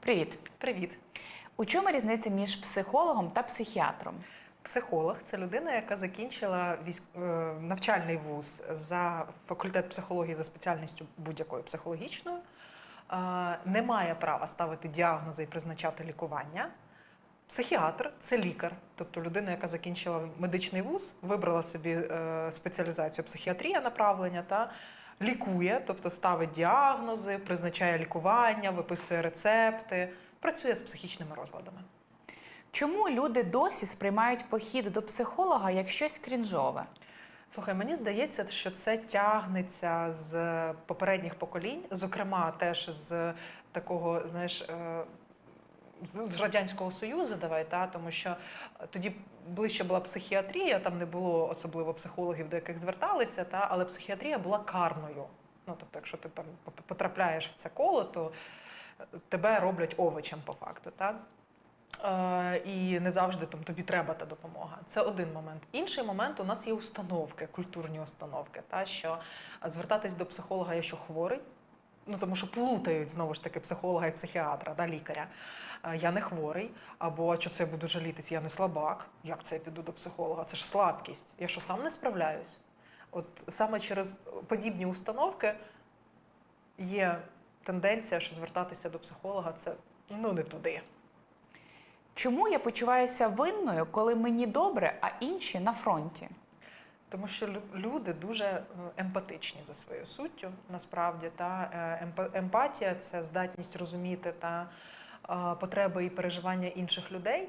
Привіт. Привіт. У чому різниця між психологом та психіатром? Психолог це людина, яка закінчила е, навчальний вуз за факультет психології за спеціальністю будь-якою психологічною, не має права ставити діагнози і призначати лікування. Психіатр це лікар, тобто людина, яка закінчила медичний вуз, вибрала собі е, спеціалізацію психіатрія направлення та лікує, тобто ставить діагнози, призначає лікування, виписує рецепти, працює з психічними розладами. Чому люди досі сприймають похід до психолога як щось крінжове? Слухай, мені здається, що це тягнеться з попередніх поколінь, зокрема, теж з такого, знаєш. Е, З радянського союзу, давай та тому, що тоді ближче була психіатрія, там не було особливо психологів, до яких зверталися, та але психіатрія була карною. Ну тобто, якщо ти там потрапляєш в це коло, то тебе роблять овочем по факту. Та? Е, і не завжди там тобі треба та допомога. Це один момент. Інший момент у нас є установки, культурні установки, та що звертатись до психолога, я що хворий. Ну тому що плутають знову ж таки психолога і психіатра, да, лікаря. Е, Я не хворий, або що це я буду жалітись, я не слабак. Як це я піду до психолога? Це ж слабкість. Я що сам не справляюсь? От саме через подібні установки є тенденція, що звертатися до психолога це ну не туди. Чому я почуваюся винною, коли мені добре, а інші на фронті? Тому що лю- люди дуже е, емпатичні за своєю суттю, насправді та е, емпатія це здатність розуміти та е, потреби і переживання інших людей.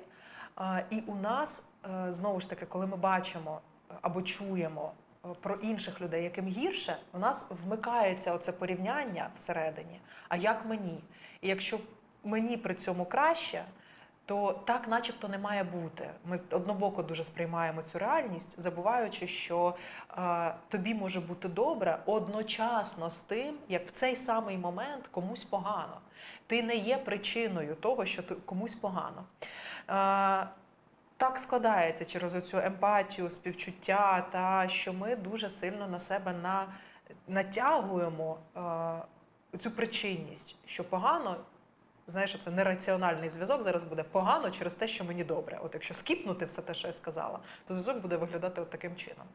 І у нас знову ж таки, коли ми бачимо або чуємо про інших людей, яким гірше, у нас вмикається оце порівняння всередині. А як мені? І якщо мені при цьому краще, то так, начебто, не має бути. Ми однобоко дуже сприймаємо цю реальність, забуваючи, що е, тобі може бути добре одночасно з тим, як в цей самий момент комусь погано. Ти не є причиною того, що ти- комусь погано. Е, так складається через цю емпатію, співчуття, та що ми дуже сильно на себе на, натягуємо е, цю причинність, що погано знаєш, це нераціональний зв'язок зараз буде погано через те, що мені добре. От якщо скіпнути все те, що я сказала, то зв'язок буде виглядати от таким чином.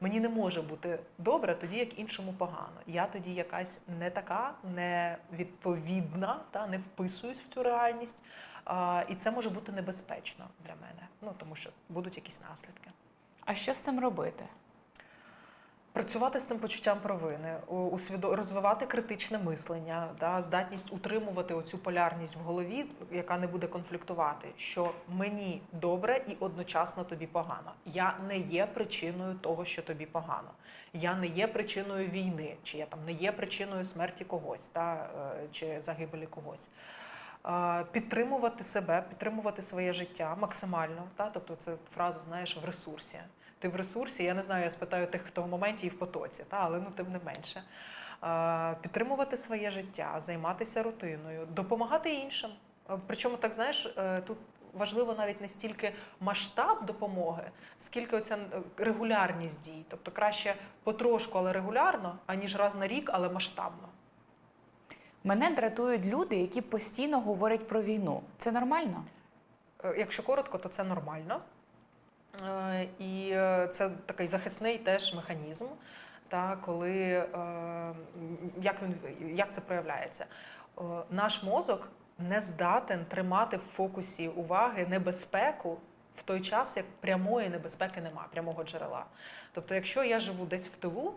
Мені не може бути добре тоді, як іншому погано. Я тоді якась не така, не відповідна, та не вписуюсь в цю реальність. А, і це може бути небезпечно для мене. Ну тому що будуть якісь наслідки. А що з цим робити? Працювати з цим почуттям провини, розвивати критичне мислення, да, здатність утримувати оцю полярність в голові, яка не буде конфліктувати, що мені добре і одночасно тобі погано. Я не є причиною того, що тобі погано. Я не є причиною війни, чи я там не є причиною смерті когось, та, е, чи загибелі когось. Е, Підтримувати себе, підтримувати своє життя максимально. Та? Тобто це фраза, знаєш, в ресурсі. Ти в ресурсі, я не знаю, я спитаю тих, хто в моменті і в потоці, та? але ну тим не менше. Е, Підтримувати своє життя, займатися рутиною, допомагати іншим. Причому, так знаєш, е, тут важливо навіть не стільки масштаб допомоги, скільки оця е, регулярність дій. Тобто краще потрошку, але регулярно, аніж раз на рік, але масштабно. Мене дратують люди, які постійно говорять про війну. Це нормально? Е, Якщо коротко, то це нормально. Е, І е, це такий захисний теж механізм, та, коли, е, як, він, як це проявляється. Наш мозок не здатен тримати в фокусі уваги небезпеку в той час, як прямої небезпеки немає, прямого джерела. Тобто, якщо я живу десь в тилу,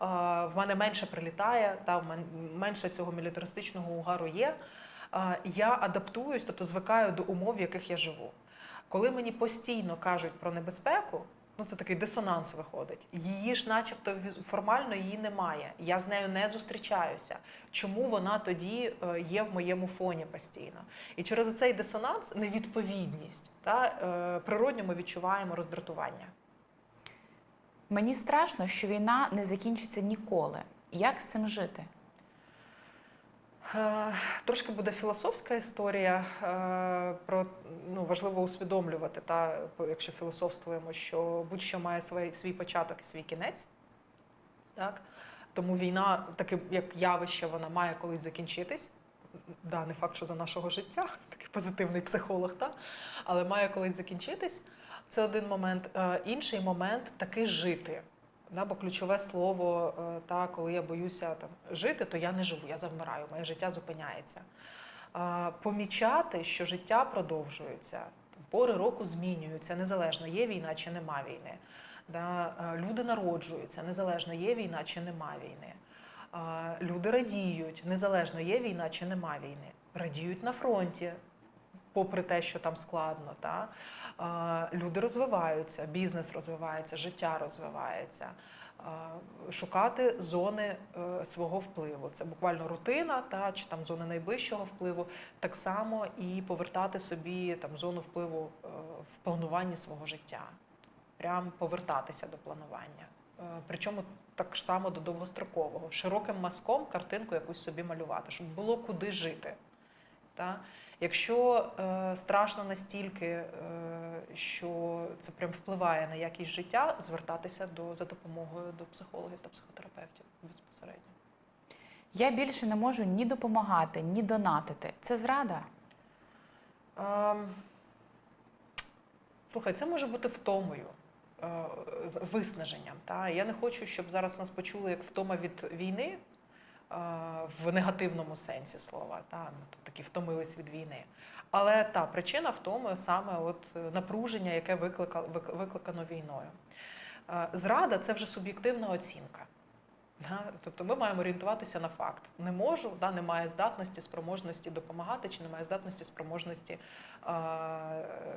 в мене менше прилітає, та, в мен- менше цього мілітаристичного угару є, я адаптуюсь, тобто звикаю до умов, в яких я живу. Коли мені постійно кажуть про небезпеку, ну це такий дисонанс виходить. Її ж, начебто, формально її немає. Я з нею не зустрічаюся. Чому вона тоді е, є в моєму фоні постійно? І через цей дисонанс, невідповідність, та, е, природньо ми відчуваємо роздратування. Мені страшно, що війна не закінчиться ніколи. Як з цим жити? Е, Трошки буде філософська історія. е, Про ну важливо усвідомлювати, та якщо філософствуємо, що будь-що має свій, свій початок і свій кінець. Так? Тому війна, таке як явище, вона має колись закінчитись. да, не факт, що за нашого життя, такий позитивний психолог, та? але має колись закінчитись. Це один момент. Е, Інший момент таки жити. Да, бо ключове слово, е, та, коли я боюся там, жити, то я не живу, я завмираю, моє життя зупиняється. Помічати, що життя продовжується, пори року змінюються, незалежно є війна чи нема війни. Да, е, люди народжуються, незалежно є війна чи нема війни. Люди радіють, незалежно є війна чи нема війни. Радіють на фронті, попри те, що там складно. Та? Люди розвиваються, бізнес розвивається, життя розвивається. Шукати зони е, свого впливу. Це буквально рутина, та, чи там зони найближчого впливу. Так само і повертати собі там, зону впливу е, в плануванні свого життя. Прям повертатися до планування. Е, Причому так само до довгострокового, широким мазком картинку якусь собі малювати, щоб було куди жити. Та? Якщо е, страшно настільки, е, що це прям впливає на якість життя, звертатися до, за допомогою до психологів та психотерапевтів безпосередньо. Я більше не можу ні допомагати, ні донатити. Це зрада. Ем, Слухай, це може бути втомою, е, виснаженням. Та? Я не хочу, щоб зараз нас почули як втома від війни е, в негативному сенсі слова. Та? Такі втомились від війни. Але та причина в тому саме от е, напруження, яке викликало, викликано війною. Е, Зрада це вже суб'єктивна оцінка. Тобто ми маємо орієнтуватися на факт. Не можу, да, немає здатності, спроможності допомагати, чи немає здатності, спроможності е,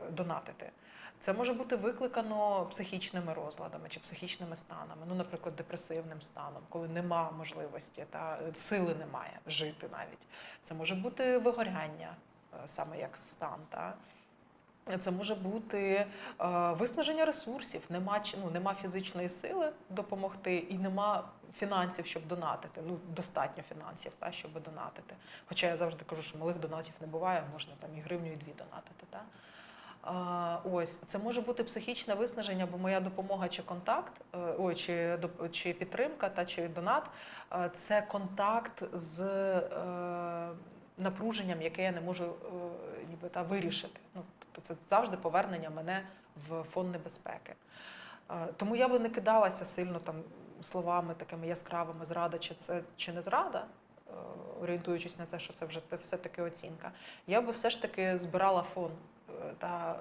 донатити. Це може бути викликано психічними розладами чи психічними станами, ну, наприклад, депресивним станом, коли нема можливості та сили немає жити навіть. Це може бути вигоряння, е, саме як стан. Та? Це може бути е, виснаження ресурсів, нема, ну, нема фізичної сили допомогти і нема фінансів, щоб донатити. Ну, достатньо фінансів, та, щоб донатити. Хоча я завжди кажу, що малих донатів не буває, можна там і гривню, і дві донатити. Та? Ось це може бути психічне виснаження, бо моя допомога чи контакт, е, ой, чи, чи підтримка та чи донат е, це контакт з е, напруженням, яке я не можу е, ніби та вирішити. Ну, тобто це завжди повернення мене в фон небезпеки. Е, Тому я би не кидалася сильно там словами такими яскравими зрада, чи це чи не зрада, е, орієнтуючись на це, що це вже все-таки оцінка. Я би все ж таки збирала фон та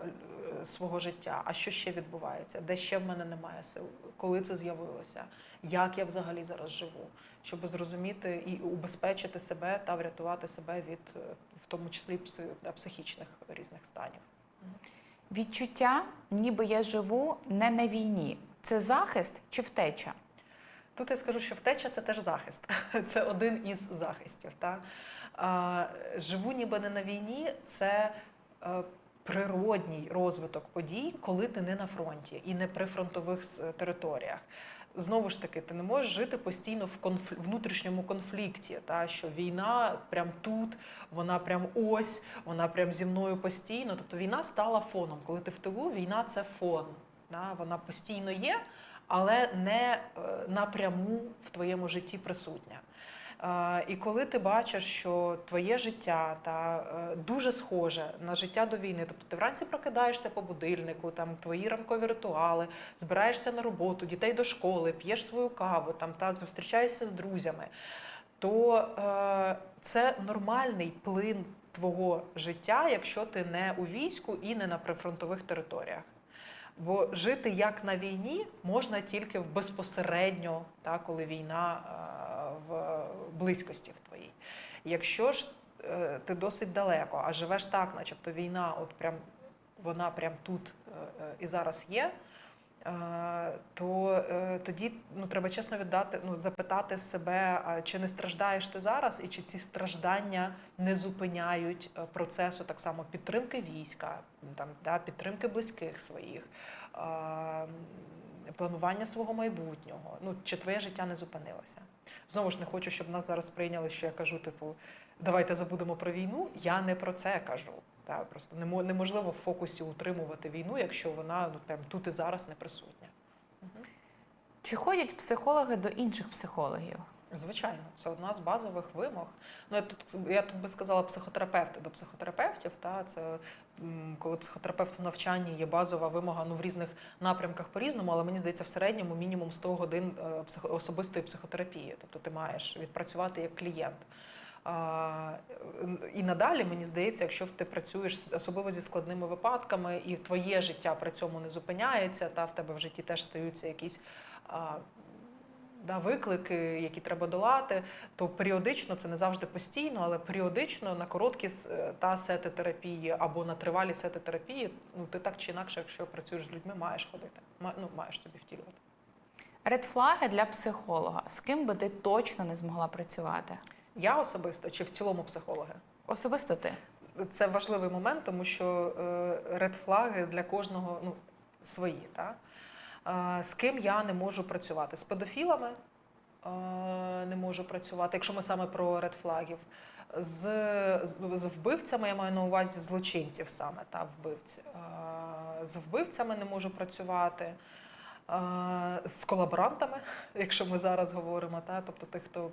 е, свого життя. А що ще відбувається? Де ще в мене немає сил? Коли це з'явилося? Як я взагалі зараз живу? Щоб зрозуміти і убезпечити себе та врятувати себе від, е, в тому числі психічних різних станів. Відчуття, ніби я живу не на війні. Це захист чи втеча? Тут я скажу, що втеча це теж захист. Це один із захистів. Та? Живу ніби не на війні, це е, природній розвиток подій, коли ти не на фронті і не при фронтових територіях. Знову ж таки, ти не можеш жити постійно в конф... внутрішньому конфлікті, та що війна прям тут, вона прям ось, вона прям зі мною постійно. Тобто війна стала фоном. Коли ти в тилу, війна це фон. Да? Вона постійно є, але не е, напряму в твоєму житті присутня. Е, І коли ти бачиш, що твоє життя та е, дуже схоже на життя до війни, тобто ти вранці прокидаєшся по будильнику, там твої ранкові ритуали, збираєшся на роботу, дітей до школи, п'єш свою каву, там та зустрічаєшся з друзями, то е, це нормальний плин твого життя, якщо ти не у війську і не на прифронтових територіях. Бо жити як на війні можна тільки безпосередньо, та, коли війна е, в близькості в твоїй. Якщо ж е, ти досить далеко, а живеш так, начебто війна, от прям вона прям тут е, е, і зараз є. е, То е, тоді ну треба чесно віддати, ну запитати себе, чи не страждаєш ти зараз, і чи ці страждання не зупиняють е, процесу так само підтримки війська, там да, підтримки близьких своїх, е, планування свого майбутнього. Ну чи твоє життя не зупинилося? Знову ж не хочу, щоб нас зараз прийняли, що я кажу, типу, давайте забудемо про війну. Я не про це кажу. Та, просто немо- неможливо в фокусі утримувати війну, якщо вона ну, там тут і зараз не присутня. Чи ходять психологи до інших психологів? Звичайно, це одна з базових вимог. Ну я тут я тут би сказала психотерапевти до психотерапевтів. Та це коли психотерапевт в навчанні є базова вимога ну в різних напрямках по-різному, але мені здається, в середньому мінімум 100 годин е, особистої психотерапії. Тобто ти маєш відпрацювати як клієнт. І надалі мені здається, якщо ти працюєш особливо зі складними випадками, і твоє життя при цьому не зупиняється, та в тебе в житті теж стаються якісь да, виклики, які треба долати, то періодично це не завжди постійно, але періодично на короткі е, та сети терапії або на тривалі сети терапії, ну ти так чи інакше, якщо працюєш з людьми, маєш ходити. Ну, маєш собі втілювати. Редфлаги для психолога. З ким би ти точно не змогла працювати? Я особисто чи в цілому психологи? Особисто ти. Це важливий момент, тому що редфлаги для кожного ну, свої. Та? Е, З ким я не можу працювати? З педофілами е, не можу працювати, якщо ми саме про редфлагів. З, з, вбивцями я маю на увазі злочинців саме та вбивці. Е, З вбивцями не можу працювати. З колаборантами, якщо ми зараз говоримо, та? тобто тих, хто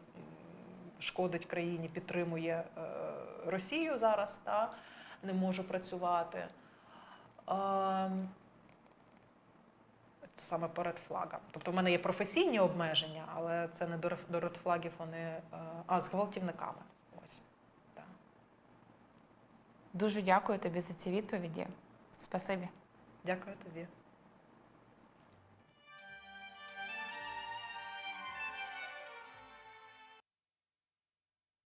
шкодить країні, підтримує Росію зараз, та? не можу працювати. Саме по редфлагам. Тобто в мене є професійні обмеження, але це не до редфлагів вони. е, А, з гвалтівниками. Ось. Так. Дуже дякую тобі за ці відповіді. Спасибі. Дякую тобі.